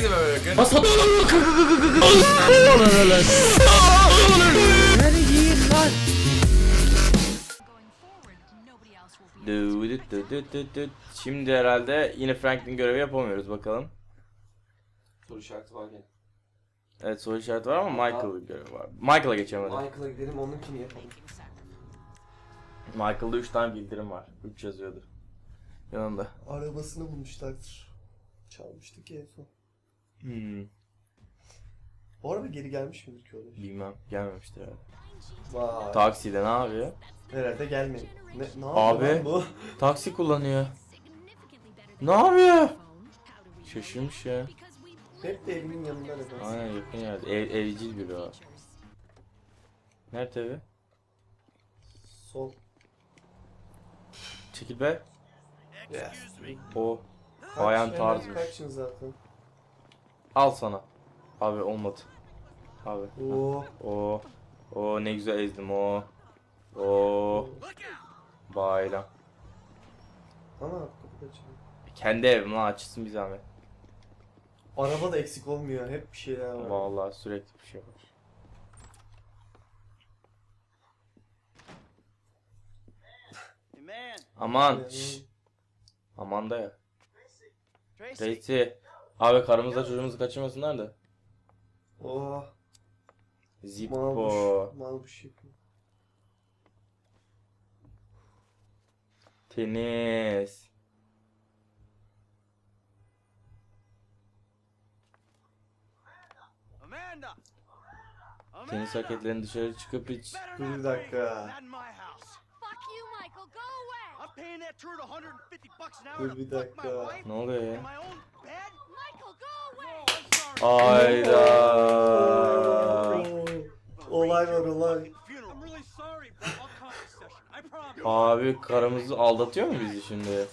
Herkese merhaba bakın. Dü. Şimdi herhalde yine Franklin görevi yapamıyoruz bakalım. Soru işareti var gene. Evet soru işareti var ama Michael görevi var. Michael'a geçemedim. Michael'a gidelim onunkini yapalım. Michael'da 3 tane bildirim var. 3 yazıyordu. Yanında. Arabasını bulmuşlardır. Çalmıştık ya en son. Hmm, O araba geri gelmiş midir ki oraya? bilmem. Gelmemiştir herhalde. Vay. Takside ne yapıyor? Herhalde gelmedi. Ne, ne yapıyor Abi. lan bu? Taksi kullanıyor. Ne yapıyor? Şaşırmış ya. Hep de evimin yanında arabası. Aynen yakın yerde. Ev, evcil biri o. Nerede evi? Sol. Çekil be. Yes. O. Kaç, Bayan hemen tarzmış. Kaçın zaten. Al sana. Abi olmadı. Abi. Oo. O. O ne güzel ezdim o. O. Bayram. Ana kapı açılıyor. Kendi evim lan açsın bir zahmet. Araba da eksik olmuyor. Hep bir şeyler var. Vallahi sürekli bir şey var. Aman. Aman da ya. Tracy. Abi karımızla çocuğumuzu kaçırmasınlar da. Oh. Zippo. Malbuş. Malbuş yapıyor. Tenis. Amanda. Tenis raketlerini dışarı çıkıp hiç bir dakika. Fuck you, Michael. Go away. I'm paying that turd 150 bucks an hour Dur to bir fuck my dakika. wife ne oluyor in ya? my own bed. Michael, go away. I'm sorry. Ayda. Olay var olay. Funeral. I'm really sorry, bro. I'll come this session. I promise. Abi karımızı aldatıyor mu bizi şimdi?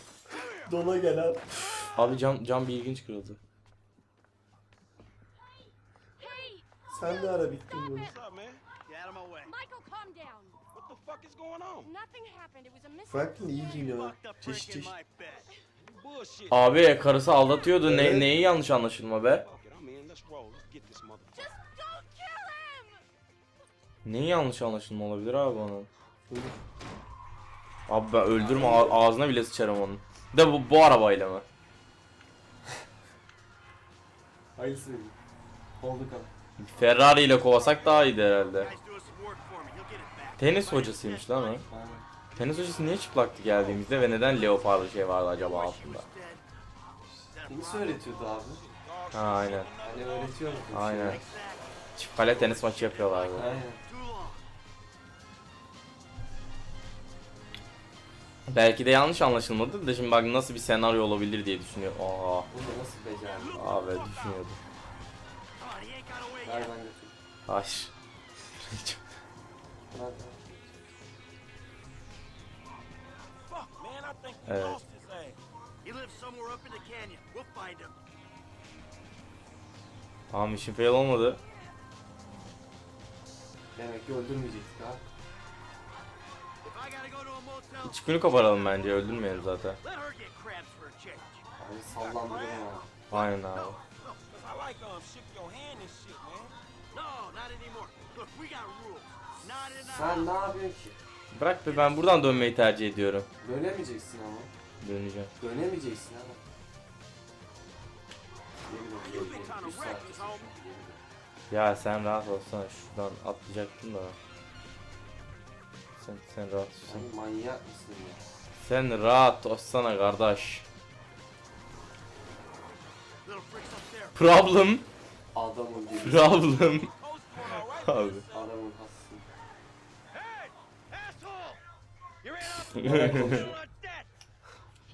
Dona gel abi. Abi cam cam bir ilginç kırıldı. Hey, Sen de ara bittin bunu. What's up, man? Get out of my way. Michael, calm down. What the fuck is going on? Nothing happened. It was a Franklin iyi misunderstanding. giyiniyor. Fucked up Çeş prick in çeş. my bed. Bullshit. Abi karısı aldatıyordu. Ne, neyi yanlış anlaşılma be? Fuck it, I'm in. Let's roll. Let's get this motherfucker. Just don't kill him. Neyi yanlış anlaşılma olabilir abi onun? Abi ben öldürme ağ- ağzına bile sıçarım onun. De bu, bu arabayla mı? Hayırlısı. Olduk abi. Ferrari ile kovasak daha iyiydi herhalde. Guy's doing some work for me. He'll get it back. Tenis hocasıymış lan o. Tenis hocası niye çıplaktı geldiğimizde ve neden leoparlı şey vardı acaba altında? Tenis öğretiyordu abi. Ha aynen. Hani öğretiyordu. Aynen. Çift kale tenis maçı yapıyorlardı. Aynen. Belki de yanlış anlaşılmadı da şimdi bak nasıl bir senaryo olabilir diye düşünüyor. Aa Bunu nasıl becerdi? abi düşünüyordu. Come on, he ain't got away Ver ben götüreyim. Hayır. Evet. lost his ass. He lives somewhere up in the canyon. We'll find him. Tamam işin fail olmadı. Demek ki öldürmeyecektik ha. Çıkını koparalım bence öldürmeyelim zaten. Abi sallandırdım ama. Aynen abi. The Sen ne yapıyorsun ki? Bırak be ben buradan dönmeyi tercih ediyorum. Dönemeyeceksin ama. Döneceğim. Dönemeyeceksin ama. Üç saat. Ya sen rahat olsana şuradan atlayacaktım da. Sen, sen rahat olsana. Sen manyak mısın ya? Sen rahat olsana kardeş. Problem. Adamım diyor. Problem. Abi. Adamım hassın.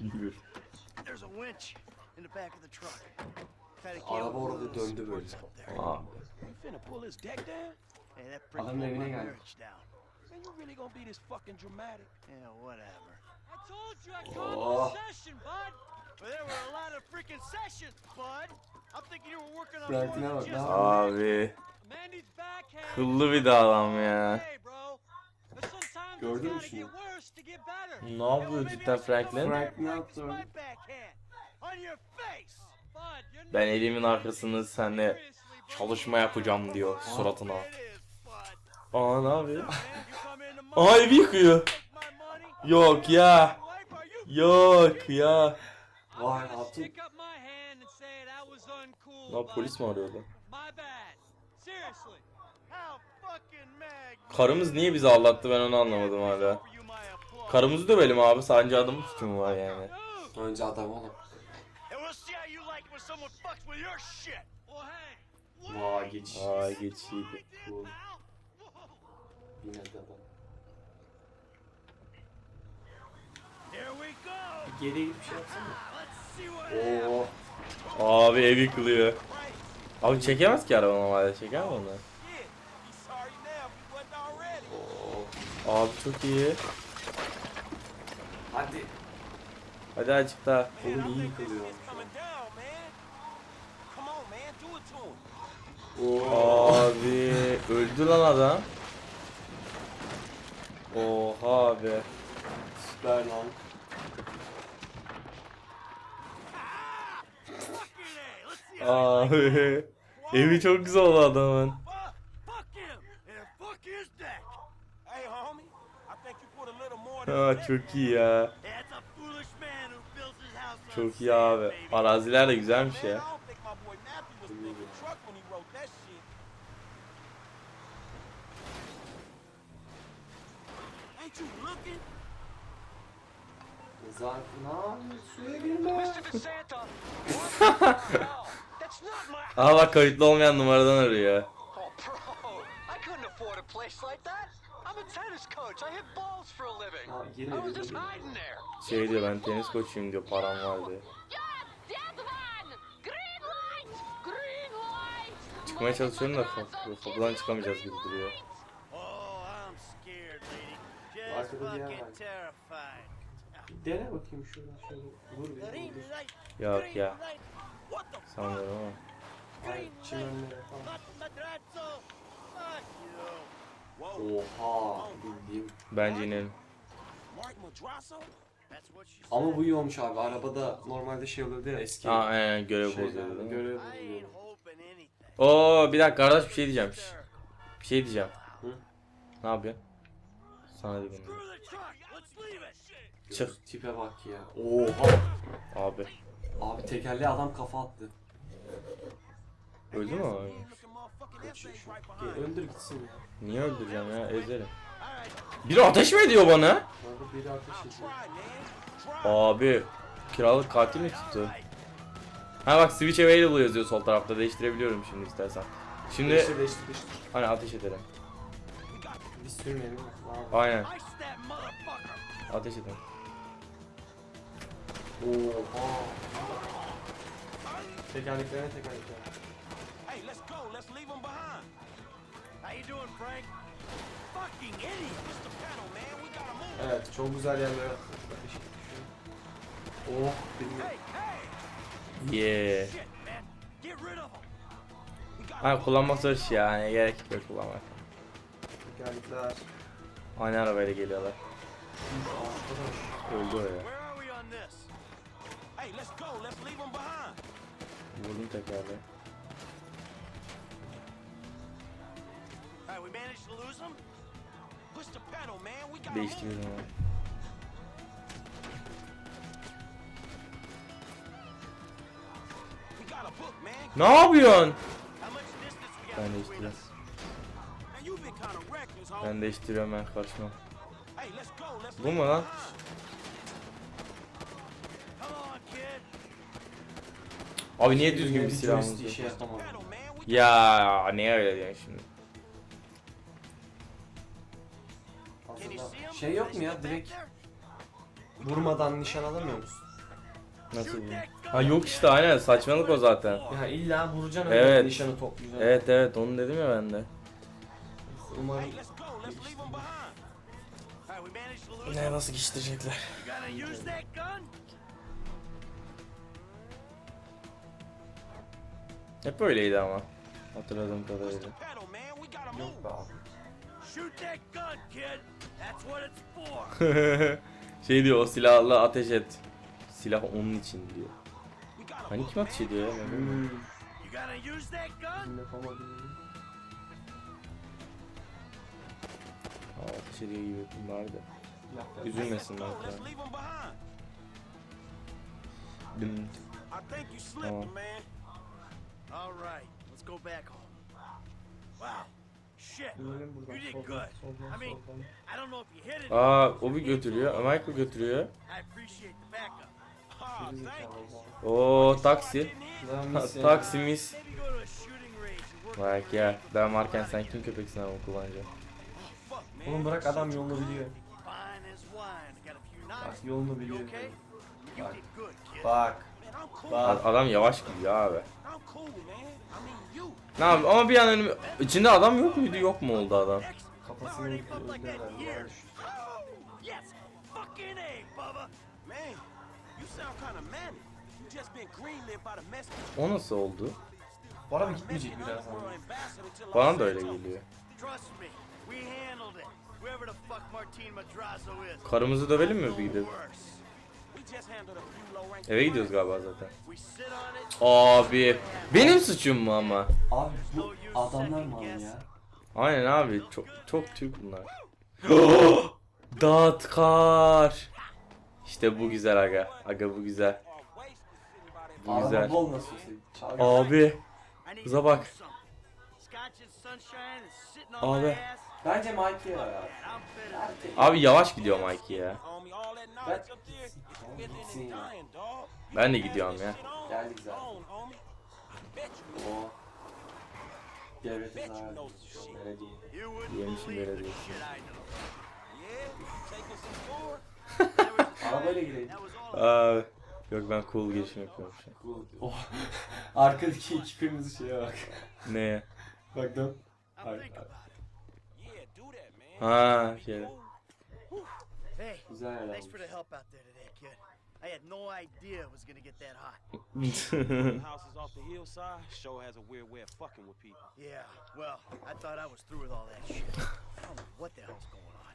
Bilmiyorum. Araba orada döndü böyle. Aa. Adamın evine geldi. You really gonna be this fucking dramatic? Yeah, whatever. Oh. I told you I called the session, bud. Well, there were a lot of freaking sessions, bud. I'm thinking you were working on Franklin'e more bak, yapıyor? Abi. Kıllı bir adam ya. Gördün mü şunu? Ne yapıyor cidden Franklin? Frank ne yaptı öyle? Ben elimin arkasını seninle seriously, çalışma yapacağım diyor suratına. Aa ne yapıyor? Aa evi yıkıyor. Yok ya. Yok ya. Vay hatun. Lan polis mi mag. Karımız niye bizi aldattı ben onu anlamadım hala. Karımızı dövelim abi sadece adamın suçu mu var yani? Önce adam oğlum. Vay geç. Aa geçiydi. Bu yine de adam. We go. Geriye gidip bir şey yapsana. Oo. Abi ev yıkılıyor. Right. Abi çekemez ki araba normalde çeker mi onu? Abi çok iyi. Hadi. Hadi azıcık daha. Oğlum iyi yıkılıyor. Oo. Abi öldü lan adam. Oha abi. Süper lan. Fucking A. Let's see how he likes it. Abi. Evi çok güzel oldu adamın. Fuck, fuck him. And fuck his deck. Hey, homie. I think you put a little more than Aa, a deck çok iyi ya. Çok iyi abi. Araziler de güzelmiş ya. Zarfına suya girme. Aha bak kayıtlı olmayan numaradan arıyor. Oh, bro. I couldn't afford a place like that. I'm a tennis coach. I hit balls for a living. Ha I yine was bir just hiding there. Şey diyor ben tenis koçuyum diyor param var diyor. Çıkmaya çalışıyorum da kapı- kapıdan çıkamayacağız gibi duruyor. Oh, Arkada bir yer var. Dene bakayım şuradan şöyle. Vur bir. Yok ya. Sanmıyorum ama. Ay çimenlere falan. Oha bildiğim. Bence inelim. Ama bu iyi olmuş abi. Arabada normalde şey oluyordu ya eski. Aa aynen görev şeyler, bozuyordu değil mi? Görev bozuyordu. Oo bir dakika kardeş bir şey diyeceğim. Bir şey diyeceğim. Hı? Ne yapıyorsun? Sana leave it. Çık. Tipe bak ya. Oha. Abi. Abi tekerleğe adam kafa attı. Öldü mü şu. Gel, öldür gitsin ya. Niye öldüreceğim ya ezerim. Biri ateş mi ediyor bana? Orada biri ateş ediyor. Abi. Kiralık katil mi tuttu? Ha bak switch available yazıyor sol tarafta değiştirebiliyorum şimdi istersen. Şimdi Değiştir değiştir değiştir. hani ateş edelim. Biz sürmeyelim. Abi. Aynen ateş edelim. Oha. Tekerleklerine tekerleklerine. Hey, let's go. Let's leave him behind. How you doing, Frank? Fucking idiot. Mr. Panel, man. We gotta move. Evet çok güzel yerlere etmiş. Oh bilmiyorum. Hey, hey. Yeah. Move. kullanmak zor iş ya hani gerek yok kullanmak. Tekerlekler. Aynı arabayla geliyorlar. Öldü o ya. We gotta Değiştirdim ama. Ne yapıyorsun? Ben değiştiriyorum. Ben değiştiriyorum ben karşıma. Bu mu lan? behind. Come on, kid. Abi niye düzgün bir silahımız yok? işe yapamadım. Ya ne öyle diyorsun şimdi? Aslında şey yok mu ya direkt vurmadan nişan alamıyor musun? Nasıl bu? Ha yok işte aynen saçmalık o zaten. Ya illa vuracaksın Evet. öyle nişanı toplayacaksın. Evet evet onu dedim ya ben de. Umarım Hey, let's go. Hep öyleydi ama. Hatırladığım kadarıyla. yok be abi. Şey diyor o silahla ateş et. Silah onun için diyor. Hani kim ateş ediyor ya? Hmm. Aa, ateş ediyor gibi bunlar da. Yap, yap. Üzülmesin Let's belki. go. Let's leave them behind. Dım. I All right, let's go back home. Wow. Shit. You did good. I mean. I don't know if you hit it. Aa o bir götürüyor. Michael götürüyor. I appreciate the backup. Oh, olan. Oo taksi. Taksi mis. Bak ya ben varken sen kim köpeksin ama kullanacaksın. Man. Oğlum bırak adam yolunu biliyor. Bak yolunu biliyor. Bak. Bak. Adam yavaş gidiyor abi. Ne yapayım ama bir an önüm... içinde adam yok muydu yok mu oldu adam? Kafasını O nasıl oldu? Bu araba gitmeyecek Los Bana da öyle geliyor. Karımızı dövelim mi bir gidip? Eve gidiyoruz galiba zaten. Abi benim suçum mu ama? Abi bu adamlar mı ya? Aynen abi çok çok Türk bunlar. Datkar. İşte bu güzel aga. Aga bu güzel. Bu güzel. Abi Kıza bak. Abi. Bence Mike ya. abi yavaş gidiyor Mike ya. Ben... Ben de gidiyorum ya. Geldik zaten. On, homie. I bet you O. Devletin shit. Belediye. Yemişim belediye. Arabayla gidelim. Aa, yok ben cool girişim yapıyorum şu an. Cool. Oh. Arkadaki iki kırmızı şeye bak. Neye? Bak dön. Now Ay, think ay. about it. Yeah, do that, man. Ha şey. Güzel thanks for the help out there today, kid. I had no idea it was gonna get that hot. houses off the hillside sure has a weird way of fucking with people. Yeah, well, I thought I was through with all that shit. I don't know what the hell's going on.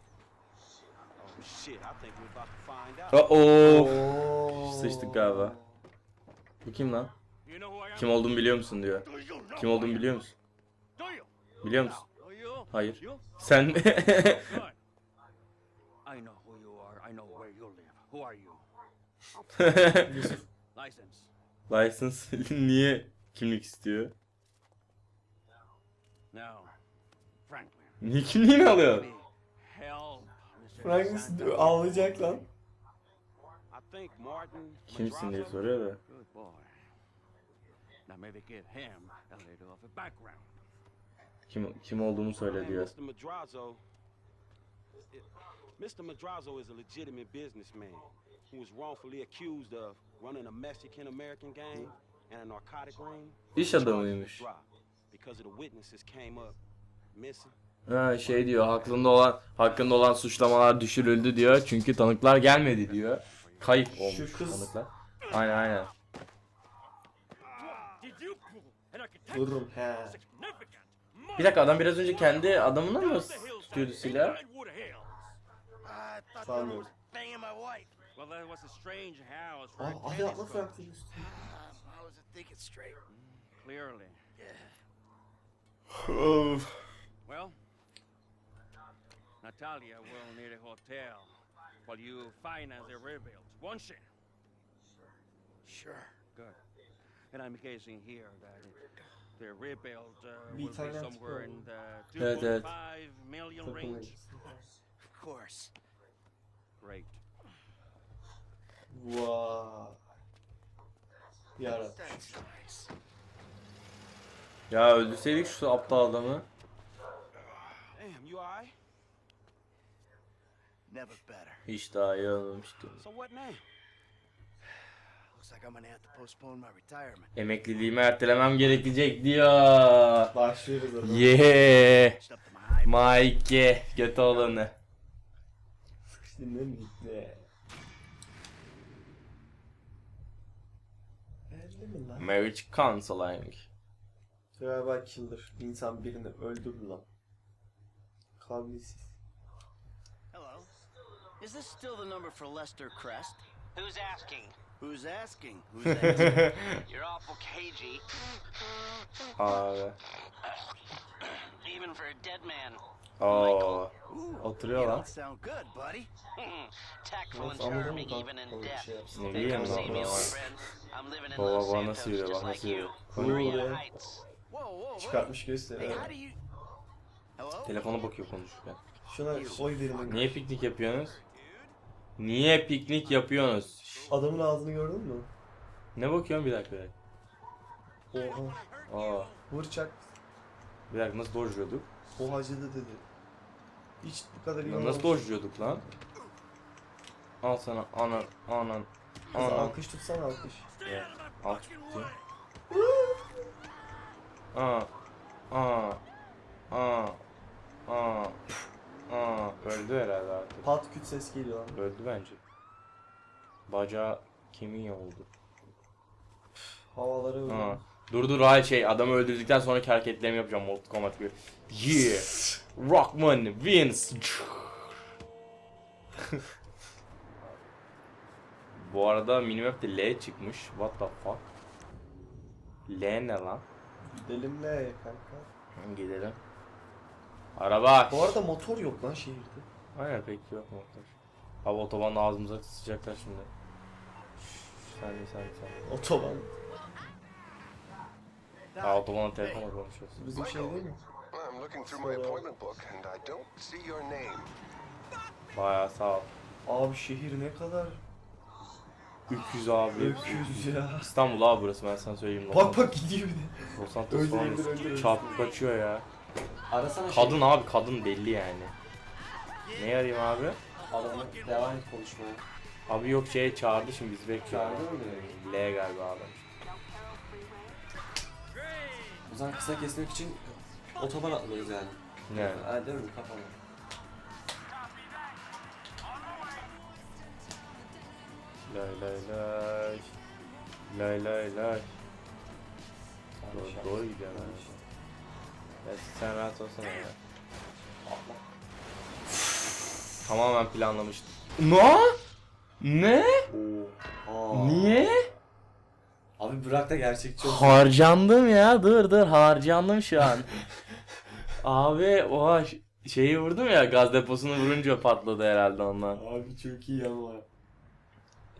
Oh shit, I think we're about to find out. Oo. Oo. Sıçtık galiba. Bu kim lan? You know who I am? Kim olduğumu biliyor musun diyor. Do you know Kim olduğumu biliyor musun? Do you? Biliyor musun? Hayır. Sen. I know who you are. I know where you live. Who are you? License. License niye kimlik istiyor? Now, Franklin. Niye kimliğini alıyor? Be help, Mr. Frank Santa. ağlayacak lan. I think Martin. Kimsin diye Madrazo- soruyor da. Good boy. Now maybe give him a little of a background. Kim kim olduğumu söyle diyor. Mr. Madrazo. is a legitimate businessman who was wrongfully accused of running a Mexican American gang and a narcotic ring. İş adamıymış. was dropped Because of the witnesses came up missing. Ha şey diyor hakkında olan hakkında olan suçlamalar düşürüldü diyor. Çünkü tanıklar gelmedi diyor. Kayıp olmuş kız- tanıklar. Aynen aynen. Did you pull an architect Vururum he. Bir dakika adam biraz önce kendi adamına mı tutuyordu silah? Sanmıyorum. was banging my wife. Well, that was a strange house for Aa, a abi tennis atla court. Frank'ın üstüne. I wasn't thinking straight. Clearly. Well, Natalia will need a hotel while you finance the rebuild, won't she? Sure. Good. And I'm guessing here that Bir tane somewhere in the Evet, evet. 2.5 million range. Takılırız. Of course. Great. Vay. Yarabbim. Ya öldürseydik şu aptal adamı. Hiç daha iyi olmamıştı. So what now? Looks like I'm gonna have to postpone my retirement. Emekliliğimi ertelemem gerekecek diyor. Başlıyoruz o zaman. Yeah. Mike göt olanı. Şimdi mi gitti? Elde mi lan? Marriage counseling. Survival killer. İnsan birini öldürdü lan. Kabiliyesiz. Hello. Is this still the number for Lester Crest? Who's asking? Who's asking? You're awful cagey. Abi. Even for a dead man. Oo. Oturuyor lan. Sound good, buddy. Tactful and charming even in death. Ne diyeyim lan buna bak. Baba bana nasıl yürüyor bak nasıl yürüyor. Konuyor ya. Çıkartmış gösteriyor. Telefona bakıyor konuşurken. Şuna soy derinin. Niye piknik yapıyorsunuz? Niye piknik yapıyorsunuz? Adamın ağzını gördün mü? Ne bakıyorsun bir dakika bir dakika. Oha. Aa, Vur çak. bir dakika nasıl dojluyorduk? O hacıdı dedi. Hiç bu kadar iyi Lan nasıl dojluyorduk lan? Al sana anan anan Kız anan. alkış tutsana alkış. Ya, Al. Aa. Aa. Aa. Aa. Aa. Öldü herhalde artık. Pat küt ses geliyor lan. Öldü bence. Bacağı kemiği oldu. Havaları öyle. Dur dur hayır şey adamı öldürdükten sonraki hareketlerimi yapacağım Mortal Kombat gibi. Yeah. Rockman wins. Bu arada minimap'te L çıkmış. What the fuck? L ne lan? Gidelim ne kanka? Gidelim. Araba. Bu arada motor yok lan şehirde. Aynen pek yok motor. Abi otobanda ağzımıza sıcaklar şimdi. Sen sen sen. Otoban. Ha otobanda telefonla konuşuyoruz. Bizim şey değil mi? I'm looking through my appointment book and I don't see your name. Bayağı sağ ol. Abi şehir ne kadar Öküz abi. öküz ya. İstanbul abi burası ben sana söyleyeyim. Bak bak gidiyor bir de. Los Santos falan çarpıp kaçıyor ya. Arasana şey. Kadın abi kadın belli yani. Ne arayayım abi? Adamı devam et konuşmaya. Abi yok şey çağırdı şimdi bizi bekliyor. Çağırdı mı L galiba abi. O zaman kısa kesmek için otoban atlıyoruz yani. Ne? Ha değil mi? Kapalı. Lay lay lay. Lay lay lay. Doğru, doğru gidiyor lan. Ya sen rahat olsana ya. Tamamen planlamıştım. Ne? Ne? Aa. Niye? Abi bırak da gerçekçi olsun. Harcandım ya. Dur dur harcandım şu an. Abi oha ş- şeyi vurdum ya gaz deposunu vurunca patladı herhalde ondan. Abi çok iyi ama.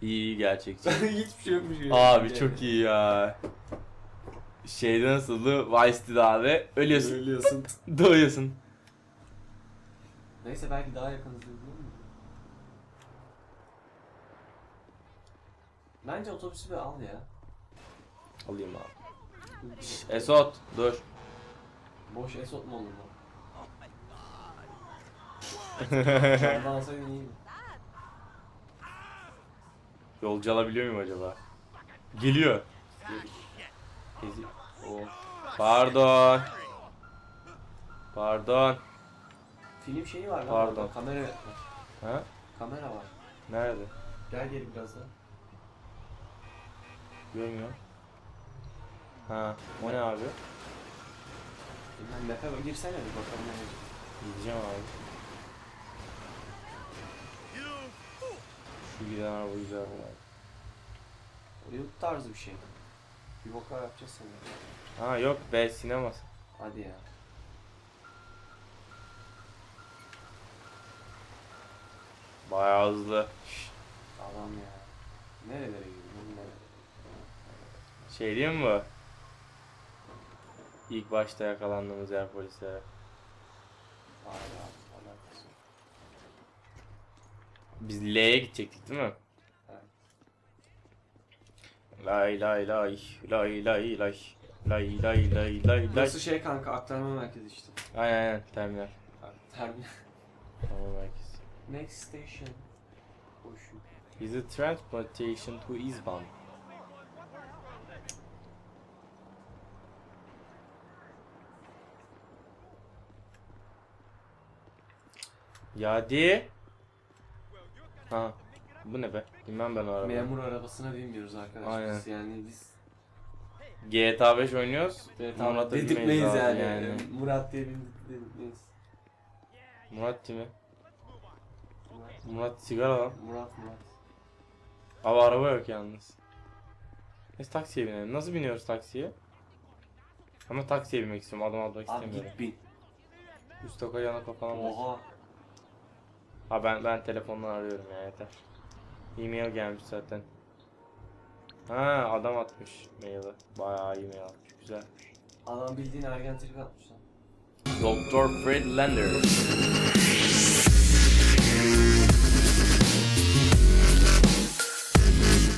İyi iyi gerçekçi. Hiçbir şey yokmuş ya. abi çok iyi ya. Şeyde nasıldı? Vice City'de abi. Ölüyorsun. Ölüyorsun. Doğuyorsun. Neyse belki daha yakınız değil mi? Bence otobüsü bir al ya. Alayım abi. Şş, Esot dur. Boş esot mu olur lan? Çardan alsaydın iyiydi. Yolcu alabiliyor muyum acaba? Geliyor. Ezi- Oh. Pardon. Pardon. Film şeyi var lan. Pardon. orada, Kamera Ha? kamera var. Nerede? Gel geri biraz daha. Görmüyorum. Ha, o ne abi? Bilmem map'e girsene bir bakalım ne olacak. Gideceğim abi. Şu giden araba güzel abi. Hollywood tarzı bir şey. Bir boklar yapacağız seninle. Ha yok be sineması. Hadi ya. Bayağı hızlı. Adam ya. Nerelere gidiyor? Nerelere? Şey diyeyim mi? İlk başta yakalandığımız yer polislere. Vay be abi. Alakası yok. Biz L'ye gidecektik değil mi? Lay lay lay lay lay lay lay lay lay lay lay Burası şey kanka aktarma merkezi işte. Aynen aynen terminal. Terminal. Tamam merkez. Next station. Boşu. Is it transportation to Eastbound? Ya di. Ha. Bu ne be? Bilmem ben o arabayı. Memur arabasına binmiyoruz arkadaşlar. Aynen. Biz Yani biz GTA 5 oynuyoruz. Murat'a Murat dedirtmeyiz abi yani. yani. Murat diye dedirtmeyiz. Murat mi? Murat. Murat sigara lan. Murat Murat. Ama araba yok yalnız. Biz taksiye binelim. Nasıl biniyoruz taksiye? Ama taksiye binmek istiyorum. Adam almak Abi istemiyorum. git bin. Üst toka yana var. Oha. Ha ben ben telefondan arıyorum ya yeter. E-mail gelmiş zaten. Ha adam atmış maili. Bayağı e-mail atmış. Güzel. Adam bildiğin ergen trik atmış lan. Doktor Fred Lander.